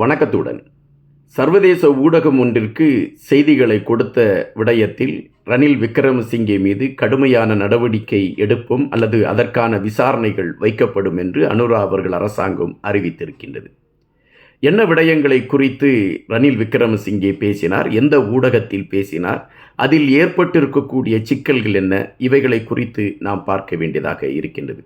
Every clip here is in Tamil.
வணக்கத்துடன். சர்வதேச ஊடகம் ஒன்றிற்கு செய்திகளை கொடுத்த விடயத்தில் ரணில் விக்ரமசிங்கே மீது கடுமையான நடவடிக்கை எடுப்போம் அல்லது அதற்கான விசாரணைகள் வைக்கப்படும் என்று அனுரா அவர்கள் அரசாங்கம் அறிவித்திருக்கின்றது. என்ன விடயங்களை குறித்து ரணில் விக்ரமசிங்கே பேசினார்? எந்த ஊடகத்தில் பேசினார்? அதில் ஏற்பட்டிருக்கக்கூடிய சிக்கல்கள் என்ன? இவைகளை குறித்து நாம் பார்க்க வேண்டியதாக இருக்கின்றது.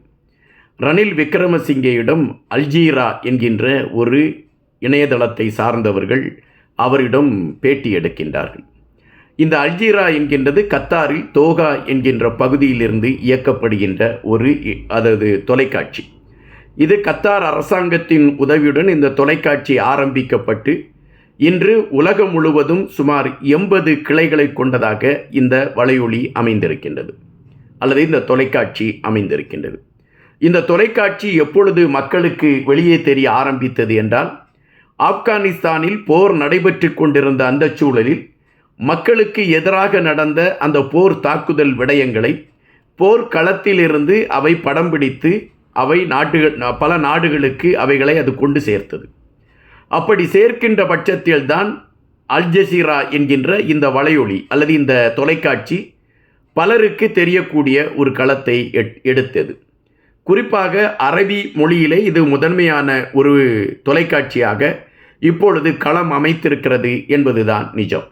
ரணில் விக்ரமசிங்கேயிடம் அல்ஜீரா என்கின்ற ஒரு இணையதளத்தை சார்ந்தவர்கள் அவரிடம் பேட்டி எடுக்கின்றார்கள். இந்த அல்ஜீரா என்கின்றது கத்தாரில் தோகா என்கின்ற பகுதியிலிருந்து இயக்கப்படுகின்ற ஒரு அதாவது தொலைக்காட்சி. இது கத்தார் அரசாங்கத்தின் உதவியுடன் இந்த தொலைக்காட்சி ஆரம்பிக்கப்பட்டு இன்று உலகம் முழுவதும் சுமார் எண்பது கிளைகளை கொண்டதாக இந்த வலையொலி அமைந்திருக்கின்றது. அல்லது இந்த தொலைக்காட்சி அமைந்திருக்கின்றது. இந்த தொலைக்காட்சி எப்பொழுது மக்களுக்கு வெளியே தெரிய ஆரம்பித்தது என்றால் ஆப்கானிஸ்தானில் போர் நடைபெற்று கொண்டிருந்த அந்த சூழலில் மக்களுக்கு எதிராக நடந்த அந்த போர் தாக்குதல் விடயங்களை போர் களத்திலிருந்து அவை படம் பிடித்து அவை நாட்டுகள் பல நாடுகளுக்கு அவைகளை அது கொண்டு சேர்த்தது. அப்படி சேர்க்கின்ற பட்சத்தில்தான் அல்ஜசீரா என்கின்ற இந்த வலையொலி அல்லது இந்த தொலைக்காட்சி பலருக்கு தெரியக்கூடிய ஒரு களத்தை எட்- எடுத்தது. குறிப்பாக அரபி மொழியிலே இது முதன்மையான ஒரு தொலைக்காட்சியாக இப்பொழுது களம் அமைத்திருக்கிறது என்பதுதான் நிஜம்.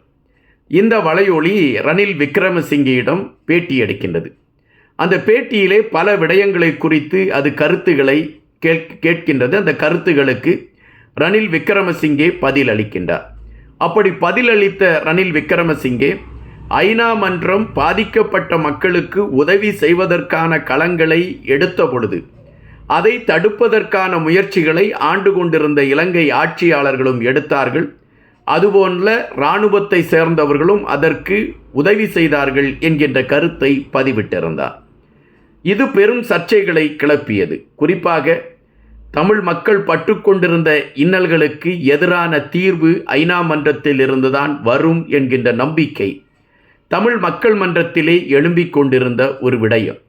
இந்த வலையொலி ரணில் விக்ரமசிங்கியிடம் பேட்டி எடுக்கின்றது. அந்த பேட்டியிலே பல விடயங்களை குறித்து அது கருத்துக்களை கேட்கின்றது. அந்த கருத்துகளுக்கு ரணில் விக்ரமசிங்கே பதில் அளிக்கின்றார் அப்படி பதிலளித்த ரணில் விக்ரமசிங்கே ஐநா மன்றம் பாதிக்கப்பட்ட மக்களுக்கு உதவி செய்வதற்கான களங்களை எடுத்த பொழுது அதை தடுப்பதற்கான முயற்சிகளை ஆண்டு கொண்டிருந்த இலங்கை ஆட்சியாளர்களும் எடுத்தார்கள். அதுபோன்ற இராணுவத்தை சேர்ந்தவர்களும் அதற்கு உதவி செய்தார்கள் என்கின்ற கருத்தை பதிவிட்டிருந்தார். இது பெரும் சர்ச்சைகளை கிளப்பியது. குறிப்பாக தமிழ் மக்கள் பட்டுக்கொண்டிருந்த இன்னல்களுக்கு எதிரான தீர்வு ஐநா மன்றத்தில் இருந்துதான் வரும் என்கின்ற நம்பிக்கை தமிழ் மக்கள் மன்றத்திலே எழும்பிக் கொண்டிருந்த ஒரு விடயம்.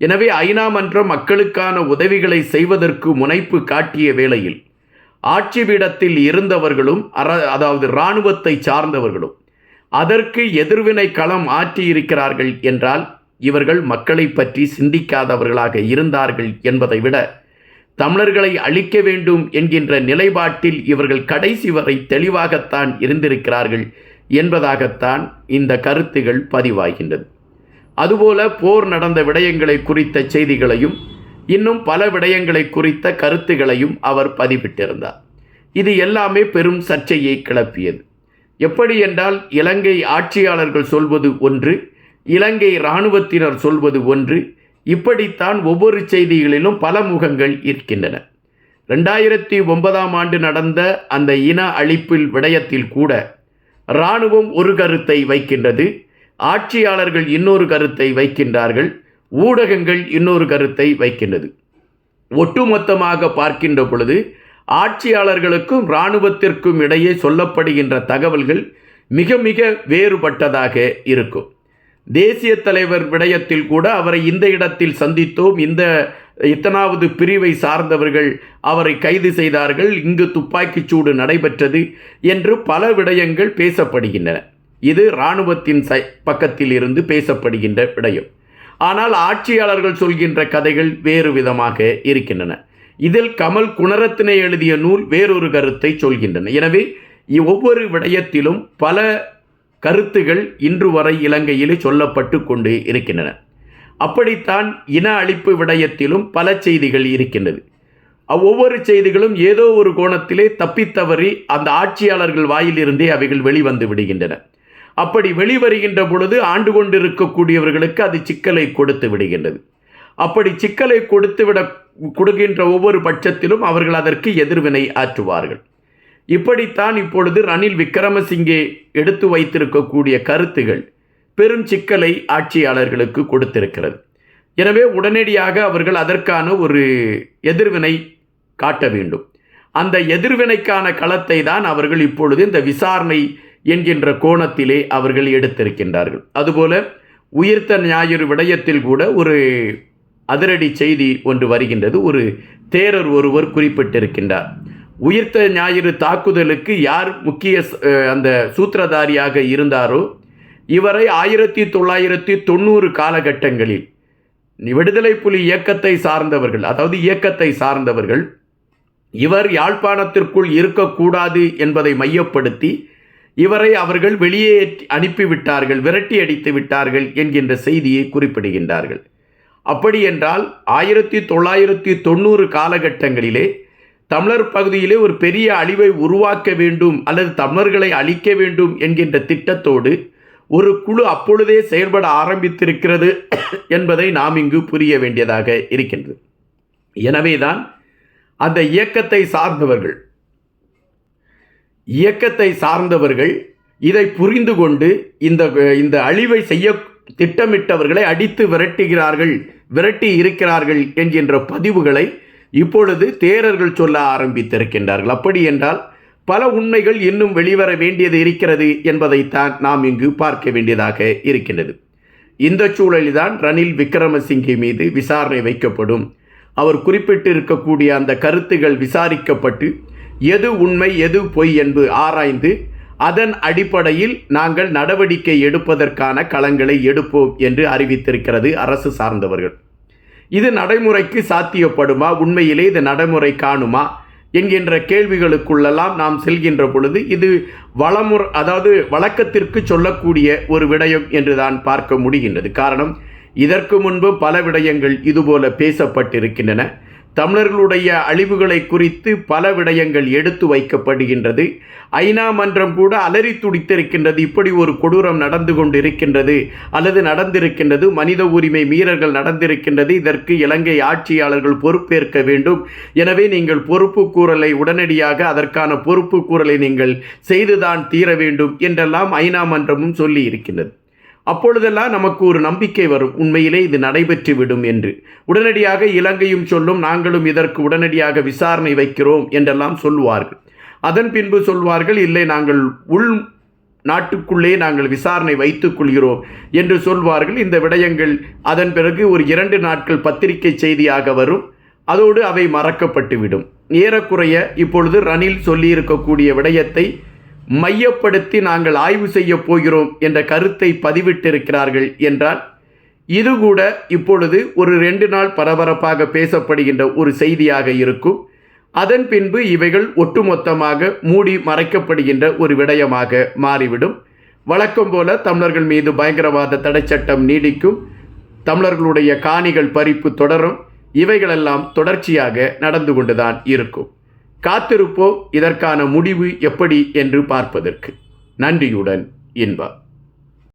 எனவே ஐநா மன்றம் மக்களுக்கான உதவிகளை செய்வதற்கு முனைப்பு காட்டிய வேளையில் ஆட்சி பீடத்தில் இருந்தவர்களும் அற அதாவது இராணுவத்தை சார்ந்தவர்களும் அதற்கு எதிர்வினை களம் ஆற்றியிருக்கிறார்கள் என்றால் இவர்கள் மக்களை பற்றி சிந்திக்காதவர்களாக இருந்தார்கள் என்பதை விட தமிழர்களை அழிக்க வேண்டும் என்கின்ற நிலைப்பாட்டில் இவர்கள் கடைசி வரை தெளிவாகத்தான் இருந்திருக்கிறார்கள் என்பதாகத்தான் இந்த கருத்துகள் பதிவாகின்றது. அதுபோல போர் நடந்த விடயங்களை குறித்த செய்திகளையும் இன்னும் பல விடயங்களை குறித்த கருத்துகளையும் அவர் பதிவிட்டிருந்தார். இது எல்லாமே பெரும் சர்ச்சையை கிளப்பியது. எப்படி என்றால் இலங்கை ஆட்சியாளர்கள் சொல்வது ஒன்று இலங்கை இராணுவத்தினர் சொல்வது ஒன்று இப்படித்தான் ஒவ்வொரு செய்திகளிலும் பல முகங்கள் இருக்கின்றன. ரெண்டாயிரத்தி ஒன்பதாம் ஆண்டு நடந்த அந்த இன அழிப்பில் விடயத்தில் கூட இராணுவம் ஒரு கருத்தை வைக்கின்றது ஆட்சியாளர்கள் இன்னொரு கருத்தை வைக்கின்றார்கள் ஊடகங்கள் இன்னொரு கருத்தை வைக்கின்றது. ஒட்டுமொத்தமாக பார்க்கின்ற பொழுது ஆட்சியாளர்களுக்கும் இராணுவத்திற்கும் இடையே சொல்லப்படுகின்ற தகவல்கள் மிக மிக வேறுபட்டதாக இருக்கும். தேசிய தலைவர் விடயத்தில் கூட அவரை இந்த இடத்தில் சந்தித்தோம் இந்த இத்தனாவது பிரிவை சார்ந்தவர்கள் அவரை கைது செய்தார்கள் இங்கு துப்பாக்கிச் சூடு நடைபெற்றது என்று பல விடயங்கள் பேசப்படுகின்றன. இது இராணுவத்தின் சை பக்கத்தில் இருந்து பேசப்படுகின்ற விடயம். ஆனால் ஆட்சியாளர்கள் சொல்கின்ற கதைகள் வேறு விதமாக இருக்கின்றன. இதில் கமல் குணரத்தினை எழுதிய நூல் வேறொரு கருத்தை சொல்கின்றன. எனவே ஒவ்வொரு விடயத்திலும் பல கருத்துகள் இன்று வரை இலங்கையிலே சொல்லப்பட்டு கொண்டு இருக்கின்றன. அப்படித்தான் இன அழிப்பு விடயத்திலும் பல செய்திகள் இருக்கின்றது. ஒவ்வொரு செய்திகளும் ஏதோ ஒரு கோணத்திலே தப்பித்தவறி அந்த ஆட்சியாளர்கள் வாயிலிருந்தே அவைகள் வெளிவந்து விடுகின்றன. அப்படி வெளிவருகின்ற பொழுது ஆண்டு கொண்டிருக்கக்கூடியவர்களுக்கு அது சிக்கலை கொடுத்து விடுகின்றது. அப்படி சிக்கலை கொடுத்து விட கொடுக்கின்ற ஒவ்வொரு பட்சத்திலும் அவர்கள் அதற்கு எதிர்வினை ஆற்றுவார்கள். இப்படித்தான் இப்பொழுது ரணில் விக்ரமசிங்கே எடுத்து வைத்திருக்கக்கூடிய கருத்துகள் பெரும் சிக்கலை ஆட்சியாளர்களுக்கு கொடுத்திருக்கிறது. எனவே உடனடியாக அவர்கள் அதற்கான ஒரு எதிர்வினை காட்ட வேண்டும். அந்த எதிர்வினைக்கான களத்தை தான் அவர்கள் இப்பொழுது இந்த விசாரணை என்கின்ற கோணத்திலே அவர்கள் எடுத்திருக்கின்றார்கள். அதுபோல உயிர்த்த ஞாயிறு விடயத்தில் கூட ஒரு அதிரடி செய்தி ஒன்று வருகின்றது. ஒரு தேரர் ஒருவர் குறிப்பிட்டிருக்கின்றார். உயிர்த்த ஞாயிறு தாக்குதலுக்கு யார் முக்கிய அந்த சூத்திரதாரியாக இருந்தாரோ இவரை ஆயிரத்தி தொள்ளாயிரத்தி தொண்ணூறு காலகட்டங்களில் விடுதலை புலி இயக்கத்தை சார்ந்தவர்கள் அதாவது இயக்கத்தை சார்ந்தவர்கள் இவர் யாழ்ப்பாணத்திற்குள் இருக்கக்கூடாது என்பதை மையப்படுத்தி இவரை அவர்கள் வெளியே அனுப்பிவிட்டார்கள் விரட்டி அடித்து விட்டார்கள் என்கின்ற செய்தியை குறிப்பிடுகின்றார்கள். அப்படி என்றால் ஆயிரத்தி தொள்ளாயிரத்தி தொண்ணூறு காலகட்டங்களிலே தமிழர் பகுதியிலே ஒரு பெரிய அழிவை உருவாக்க வேண்டும் அல்லது தமிழர்களை அழிக்க வேண்டும் என்கின்ற திட்டத்தோடு ஒரு குழு அப்பொழுதே செயல்பட ஆரம்பித்திருக்கிறது என்பதை நாம் இங்கு புரிய வேண்டியதாக இருக்கின்றது. எனவேதான் அந்த இயக்கத்தை சார்ந்தவர்கள் இயக்கத்தை சார்ந்தவர்கள் இதை புரிந்து கொண்டு இந்த இந்த அழிவை செய்ய திட்டமிட்டவர்களை அடித்து விரட்டுகிறார்கள் விரட்டி இருக்கிறார்கள் என்கின்ற பதிவுகளை இப்பொழுது தேரர்கள் சொல்ல ஆரம்பித்திருக்கின்றார்கள். அப்படி என்றால் பல உண்மைகள் இன்னும் வெளிவர வேண்டியது இருக்கிறது என்பதைத்தான் நாம் இங்கு பார்க்க வேண்டியதாக இருக்கின்றது. இந்த சூழலில்தான் ரணில் விக்ரமசிங்கே மீது விசாரணை வைக்கப்படும். அவர் குறிப்பிட்டிருக்கக்கூடிய அந்த கருத்துகள் விசாரிக்கப்பட்டு எது உண்மை எது பொய் என்று ஆராய்ந்து அதன் அடிப்படையில் நாங்கள் நடவடிக்கை எடுப்பதற்கான களங்களை எடுப்போம் என்று அறிவித்திருக்கிறது அரசு சார்ந்தவர்கள். இது நடைமுறைக்கு சாத்தியப்படுமா? உண்மையிலே இது நடைமுறை காணுமா? என்கின்ற கேள்விகளுக்குள்ளெல்லாம் நாம் செல்கின்ற பொழுது இது வளமுறை அதாவது வழக்கத்திற்கு சொல்லக்கூடிய ஒரு விடயம் என்று தான் பார்க்க முடிகின்றது. காரணம் இதற்கு முன்பு பல விடயங்கள் இதுபோல பேசப்பட்டிருக்கின்றன. தமிழர்களுடைய அழிவுகளை குறித்து பல விடயங்கள் எடுத்து வைக்கப்படுகின்றது. ஐநா மன்றம் கூட அலறி துடித்திருக்கின்றது. இப்படி ஒரு கொடூரம் நடந்து கொண்டிருக்கின்றது அல்லது நடந்திருக்கின்றது. மனித உரிமை மீறல்கள் நடந்திருக்கின்றது. இதற்கு இலங்கை ஆட்சியாளர்கள் பொறுப்பேற்க வேண்டும். எனவே நீங்கள் பொறுப்பு கூறலை உடனடியாக அதற்கான பொறுப்பு கூறலை நீங்கள் செய்துதான் தீர வேண்டும் என்றெல்லாம் ஐநா மன்றமும் சொல்லி இருக்கின்றது அப்பொழுதெல்லாம் நமக்கு ஒரு நம்பிக்கை வரும். உண்மையிலே இது நடைபெற்று விடும் என்று. உடனடியாக இலங்கையும் சொல்லும் நாங்களும் இதற்கு உடனடியாக விசாரணை வைக்கிறோம் என்றெல்லாம் சொல்வார்கள் அதன் பின்பு சொல்வார்கள் இல்லை நாங்கள் உள் நாட்டுக்குள்ளே நாங்கள் விசாரணை வைத்துக் கொள்கிறோம் என்று சொல்வார்கள். இந்த விடயங்கள் அதன் பிறகு ஒரு இரண்டு நாட்கள் பத்திரிகை செய்தியாக வரும். அதோடு அவை மறக்கப்பட்டுவிடும். ஏறக்குறைய இப்பொழுது ரணில் சொல்லியிருக்கக்கூடிய விடயத்தை மையப்படுத்தி நாங்கள் ஆய்வு செய்ய போகிறோம் என்ற கருத்தை பதிவிட்டிருக்கிறார்கள் என்றால் இது கூட இப்பொழுது ஒரு ரெண்டு நாள் பரபரப்பாக பேசப்படுகின்ற ஒரு செய்தியாக இருக்கும். அதன் பின்பு இவைகள் ஒட்டுமொத்தமாக மூடி மறைக்கப்படுகின்ற ஒரு விடயமாக மாறிவிடும். வழக்கம் போல தமிழர்கள் மீது பயங்கரவாத தடைச்சட்டம் நீடிக்கும். தமிழர்களுடைய காணிகள் பறிப்பு தொடரும். இவைகளெல்லாம் தொடர்ச்சியாக நடந்து கொண்டுதான் இருக்கும். காத்திருப்போம். இதற்கான முடிவு எப்படி என்று பார்ப்பதற்கு நன்றியுடன் இன்பா